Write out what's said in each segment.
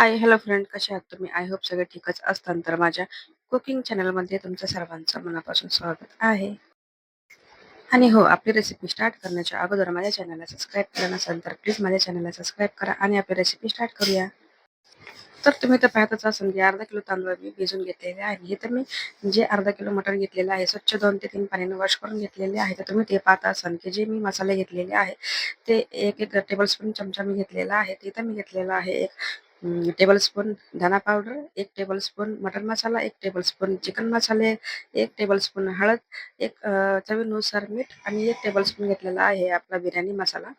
Hi hello friend कसे आहात तुम्ही? आय होप सगळे ठीकच असतात. तर माझ्या कुकिंग चॅनलमध्ये तुमचं सर्वांचं मनापासून स्वागत आहे. आणि हो आपली रेसिपी स्टार्ट करण्याच्या अगोदर माझ्या चॅनलला सबस्क्राईब केला नसेल तर प्लीज माझ्या चॅनलला सबस्क्राईब करा आणि आपली रेसिपी स्टार्ट करूया. तर तुम्ही तर पाहतच असाल की अर्धा किलो तांदूळ मी भिजून घेतलेले आहे. हे तर मी जे अर्धा किलो मटण घेतलेलं आहे स्वच्छ दोन ते तीन पाण्याने वॉश करून घेतलेले आहे. तर तुम्ही ते पाहत असाल की जे मी मसाले घेतलेले आहे ते एक एक टेबल स्पून चमचा मी घेतलेला आहे. ते तर मी घेतलेला आहे. एक टेबल स्पून धना पावडर एक टेबल स्पून मटन मसाला एक टेबल स्पून चिकन मसाले एक टेबल स्पून हळद एक चवीनुसार मीठ आणि एक टेबल स्पून घेतलेला आहे आपला बिर्याणी मसाला.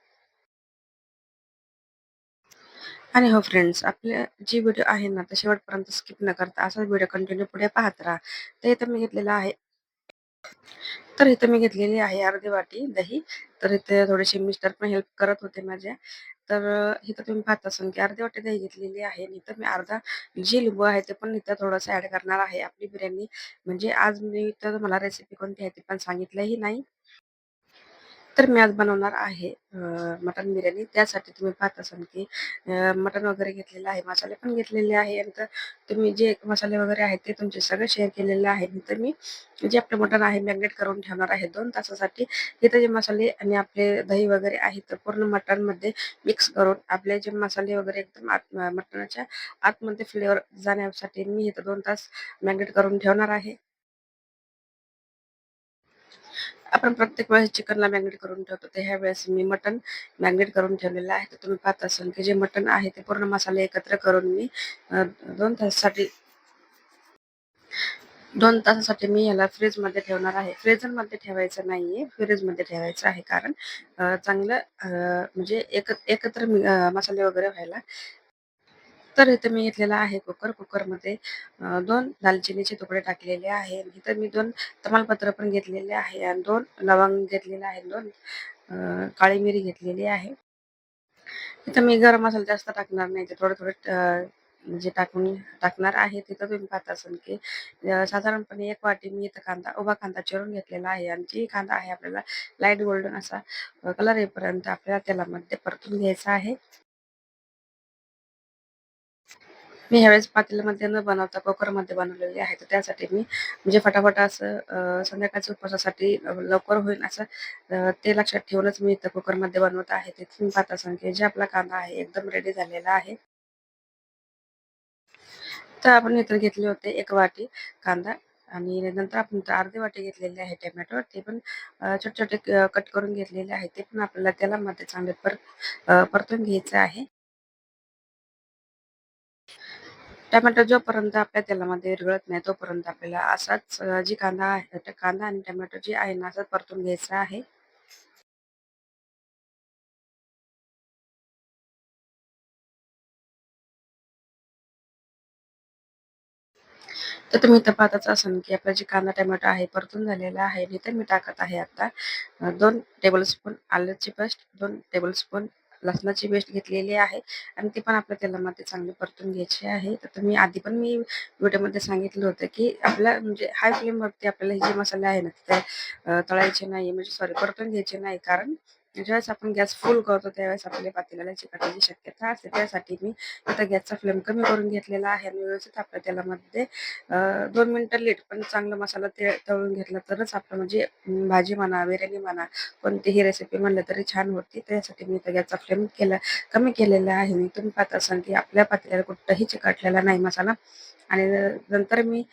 आणि हो फ्रेंड्स आपले जी व्हिडिओ आहे ना तर शेवटपर्यंत स्किप न करता असाच व्हिडिओ कंटिन्यू पुढे पाहत राहा. तर इथं मी घेतलेला आहे. तर इथं मी घेतलेली आहे अर्धी वाटी दही. तर इथे थोडेसे मिस्टर पण हेल्प करत होते माझ्या. तर इथं तुम्ही पाहत असाल की अर्धी वाटी दही घेतलेली आहे इथं मी अर्धा जे लिंबू आहे ते पण इथं थोडंसं ऍड करणार आहे आपली बिर्याणी. म्हणजे आज मी इथं मला रेसिपी कोणती आहे ती पण सांगितलंही नाही. तर मी आज बनवणार आहे मटन बिर्याणी. त्यासाठी तुम्ही पाहत असाल की मटन वगैरे घेतलेलं आहे मसाले पण घेतलेले आहे. नंतर तुम्ही जे मसाले वगैरे आहेत ते तुमचे सगळे शेअर केलेले आहे. तर मी जे आपलं मटन आहे मॅग्नेट करून ठेवणार आहे दोन तासासाठी. इथं जे मसाले आणि आपले दही वगैरे आहेत तर पूर्ण मटणमध्ये मिक्स करून आपले जे मसाले वगैरे एकदम आत मटणाच्या आतमध्ये फ्लेवर जाण्यासाठी मी इथं दोन तास मॅग्नेट करून ठेवणार आहे. आपण प्रत्येक वेळेस चिकनला मॅग्नेट करून ठेवतो. तर ह्या वेळेस मी मटन मॅग्नेट करून ठेवलेलं आहे. तर तुम्ही पाहत असाल की जे मटन आहे ते पूर्ण मसाले एकत्र करून मी दोन तासासाठी दोन तासासाठी मी याला फ्रीजमध्ये ठेवणार आहे. फ्रीजरमध्ये ठेवायचं नाहीये. फ्रीजमध्ये ठेवायचं आहे कारण चांगलं म्हणजे एक एकत्र मसाले वगैरे व्हायला तर इथे मी घेतलेला आहे कुकर. कुकरमध्ये दोन दालचिनीचे तुकडे टाकलेले आहे. इथं मी दोन तमालपत्र पण घेतलेले आहे आणि दोन लवंग घेतलेले आहे. दोन काळी मिरी घेतलेली आहे. इथं मी गरम मसाला जास्त टाकणार नाही. ते थोडं थोडं म्हणजे टाकून टाकणार आहे. तिथं तुम्ही पाहत असाल की साधारणपणे एक वाटी मी इथं कांदा उभा कांदा चिरून घेतलेला आहे आणि जी कांदा आहे आपल्याला लाइट गोल्डन असा कलर येईपर्यंत आपल्याला तेलामध्ये परतून घ्यायचा आहे. मी ह्यावेळेस पातेल्यामध्ये न बनवता कुकरमध्ये बनवलेली आहे. तर त्यासाठी मी म्हणजे फटाफट असं संध्याकाळच्या उपवासासाठी लवकर होईल असं ते लक्षात ठेवूनच मी इथं कुकरमध्ये बनवत आहे. ते तीन पाहता असाल जे आपला कांदा आहे एकदम रेडी झालेला आहे. तर आपण इथं घेतले होते एक वाटी कांदा आणि नंतर आपण अर्धी वाटी घेतलेले आहे टोमॅटो. ते पण छोटे छोटे कट करून घेतलेले आहे. ते पण आपल्याला तेलामध्ये चांगले पर परतून घ्यायचं आहे. टोमॅटो जोपर्यंत आपल्या तेलामध्ये विरघळत नाही तोपर्यंत आपल्याला असाच जी कांदा आहे कांदा आणि टोमॅटो जी आहे ना असंच परतून घ्यायचा आहे. तर तुम्ही इथं पाहताच असाल की आपला जे कांदा टोमॅटो आहे परतून झालेला आहे. इथे मी टाकत आहे आता दोन टेबलस्पून आल्याची पेस्ट दोन टेबलस्पून लसणाची पेस्ट घेतलेली आहे आणि ती पण आपल्या तेलामध्ये चांगली परतून घ्यायची आहे. तर मी आधी पण मी व्हिडिओमध्ये सांगितलं होतं की आपल्या म्हणजे हाय फ्लेमवरती आपल्याला हे जे मसाले आहे ना ते तळायचे नाही म्हणजे सॉरी परतून घ्यायचे नाही. कारण ज्यावेळेस आपण गॅस फुल करतो त्यावेळेस आपल्या पातेल्याला चिकटण्याची शक्यता असते. त्यासाठी मी आता गॅसचा फ्लेम कमी करून घेतलेला आहे. आणि व्यवस्थित आपल्या तेलामध्ये दोन मिनटं लेट पण चांगला मसाला ते तळून घेतला तरच आपलं म्हणजे भाजी म्हणा बिर्याणी म्हणा कोणतीही रेसिपी म्हणलं तरी छान होती. त्यासाठी मी त्या गॅसचा फ्लेम केला कमी केलेला आहे. मी तुम्ही पाहत असाल की आपल्या पातेल्याला कुठंही चिकटलेला नाही मसाला. आणि नंतर मी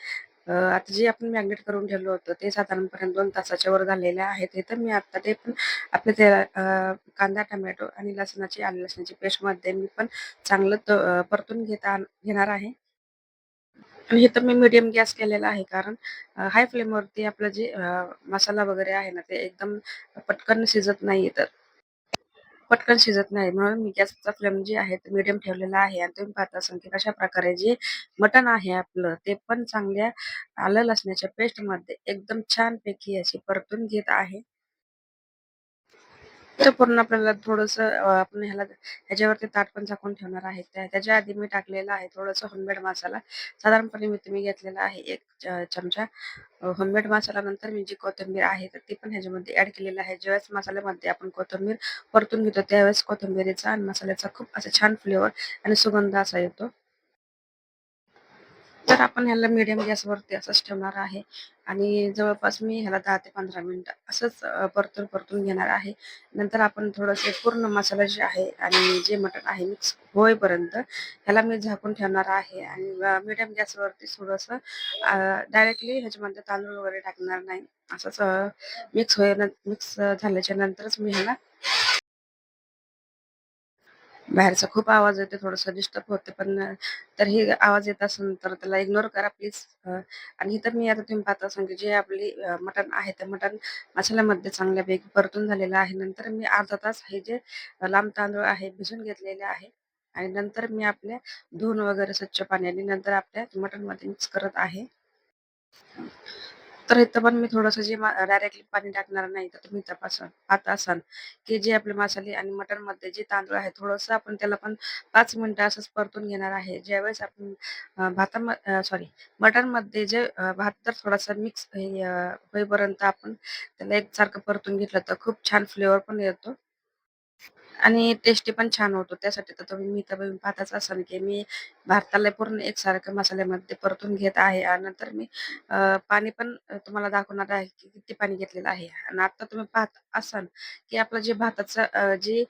आता जे आपण मॅग्नेट करून ठेवलं होतं ते साधारणपर्यंत दोन तासाच्या वर झालेले आहे. ते तर मी आता ते पण आपले ते कांदा टमॅटो आणि लसणाची आले लसणाची पेस्टमध्ये मी पण चांगलं परतून घेता घेणार आहे. हे तर मी मीडियम गॅस केलेला आहे कारण हाय फ्लेमवरती आपलं जे मसाला वगैरे आहे ना ते एकदम पटकन शिजत नाही तर. पटकन शिजत नाही. म्हणून मी गॅसचा फ्लेम जे आहे ते मीडियम ठेवलेला आहे. आणि तुम्ही पाहता असाल की कशा प्रकारे जे मटण आहे आपलं ते पण चांगल्या आलं लसण्याच्या पेस्टमध्ये एकदम छानपैकी अशी परतून घेत आहे. तर पूर्ण आपल्याला थोडस आपण ह्याला ह्याच्यावरती ताट पण झाकून ठेवणार आहे. त्या त्याच्या आधी मी टाकलेला आहे थोडस होममेड मसाला साधारणपणे मी तुम्ही घेतलेला आहे एक चमचा. होममेड मसाला नंतर मी जी कोथिंबीर आहे तर ती पण ह्याच्यामध्ये ऍड केलेली आहे. ज्यावेळेस मसाल्यामध्ये आपण कोथिंबीर परतून घेतो त्यावेळेस कोथिंबीरीचा आणि मसाल्याचा खूप असा छान फ्लेवर आणि सुगंध असा येतो. तर आपण ह्याला मिडियम गॅसवरती असंच ठेवणार आहे. आणि जवळपास मी ह्याला दहा ते पंधरा मिनटं असंच परतून परतून घेणार आहे. नंतर आपण थोडंसं पूर्ण मसाला जे आहे आणि जे मटण आहे मिक्स होईपर्यंत ह्याला मी झाकून ठेवणार आहे. आणि मिडियम गॅसवरती थोडंसं डायरेक्टली ह्याच्यामध्ये तांदूळ वगैरे टाकणार नाही. असंच मिक्स होय मिक्स झाल्याच्या नंतरच मी ह्याला बाहेरचा खूप आवाज येते थोडंसं डिस्टर्ब होते पण तर तरीही आवाज येत असेल तर त्याला इग्नोर करा प्लीज आणि इथं मी आता तुम्ही पाहता सांगते जे आपली मटण आहे ते मटण मसाल्यामध्ये चांगल्यापैकी परतून झालेलं आहे. नंतर मी अर्धा तास हे जे लांब तांदूळ आहे भिजून घेतलेले आहे. आणि नंतर मी आपल्या धुवून वगैरे स्वच्छ पाण्याने नंतर आपल्या मटणमध्ये मिक्स करत आहे. तर इथं पण मी थोडंसं जे डायरेक्टली पाणी टाकणार नाही तर तुम्ही तपासा. पाहत असाल की जे आपले मसाले आणि मटणमध्ये जे तांदूळ आहे थोडंसं आपण त्याला पण पाच मिनिटं असंच परतून घेणार आहे. ज्यावेळेस आपण भाता सॉरी मटणमध्ये जे भात तर थोडासा मिक्स होईपर्यंत आपण त्याला एकसारखं परतून घेतलं तर खूप छान फ्लेवर पण येतो. आणि टेस्टी पण छान होतो. त्यासाठी तर तुम्ही मी तर पाहताच असाल, की मी भारताला पूर्ण एकसारखं मसाल्यामध्ये परतून घेत आहे आणि नंतर मी पाणी पण तुम्हाला दाखवणार आहे, की किती पाणी घेतलेलं आहे. आणि आता तुम्ही पाहत असाल, की आपलं जे भाताचं जे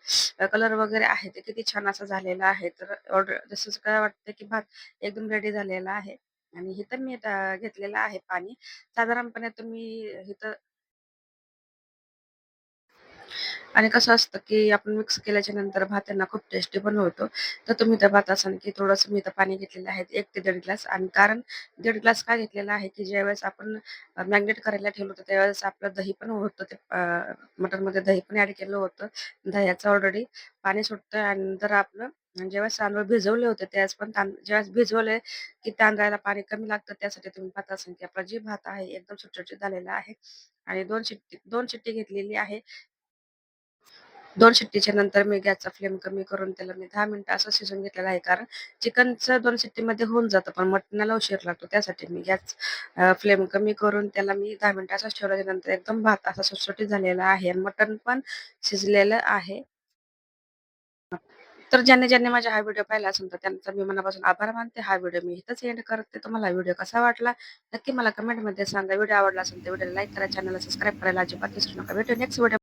कलर वगैरे आहे, ते किती छान असं झालेलं आहे. तर ऑर्डर जसं काय वाटतं, की भात एकदम रेडी झालेला आहे. आणि इथं मी घेतलेलं आहे पाणी. साधारणपणे तुम्ही इथं आणि कसं असतं, की आपण मिक्स केल्याच्यानंतर भात त्यांना खूप टेस्टी पण होतो. तर तुम्ही त्या भात असाल, की थोडंसं मी तर पाणी घेतलेलं आहे एक ते दीड ग्लास आणि कारण दीड ग्लास का घेतलेला आहे, की ज्यावेळेस आपण मॅग्नेट करायला ठेवलं होतं त्यावेळेस आपलं दही पण होतं ते अ, मटनमध्ये दही पण ॲड केलं होतं. दह्याचं ऑलरेडी पाणी सुटतं आणि नंतर आपलं ज्यावेळेस तांदूळ भिजवले होते त्यावेळेस पण ज्यावेळेस भिजवले, की तांदळाला पाणी कमी लागतं त्यासाठी तुम्ही भात असाल, की आपला जे भात आहे एकदम सुटसुटीत झालेला आहे आणि दोन शिट्टी दोन शिट्टी घेतलेली आहे. दोन शिट्टीच्या नंतर मी गॅसचा फ्लेम कमी करून त्याला मी दहा मिनिटं असं शिजवून घेतलेलं आहे. कारण चिकनचं दोन शिट्टीमध्ये होऊन जातं, पण मटणाला उशीर लागतो. त्यासाठी मी गॅस फ्लेम कमी करून त्याला मी दहा मिनिटं असंच ठेवल्याच्यानंतर एकदम भात असा सुटसुटीत झालेला आहे आणि मटण पण शिजलेलं आहे. तर ज्यांनी-ज्यांनी माझा हा व्हिडिओ पाहिला असेल, तर त्यांचा मी मनापासून आभार मानते. हा व्हिडिओ मी इथंच एंड करते. तुम्हाला व्हिडिओ कसा वाटला नक्की मला कमेंटमध्ये सांगा. व्हिडिओ आवडला असेल तर व्हिडिओला लाईक करा, चॅनलला सबस्क्राईब करायला अजिबात विसरू नका. भेटू नेक्स्ट व्हिडिओ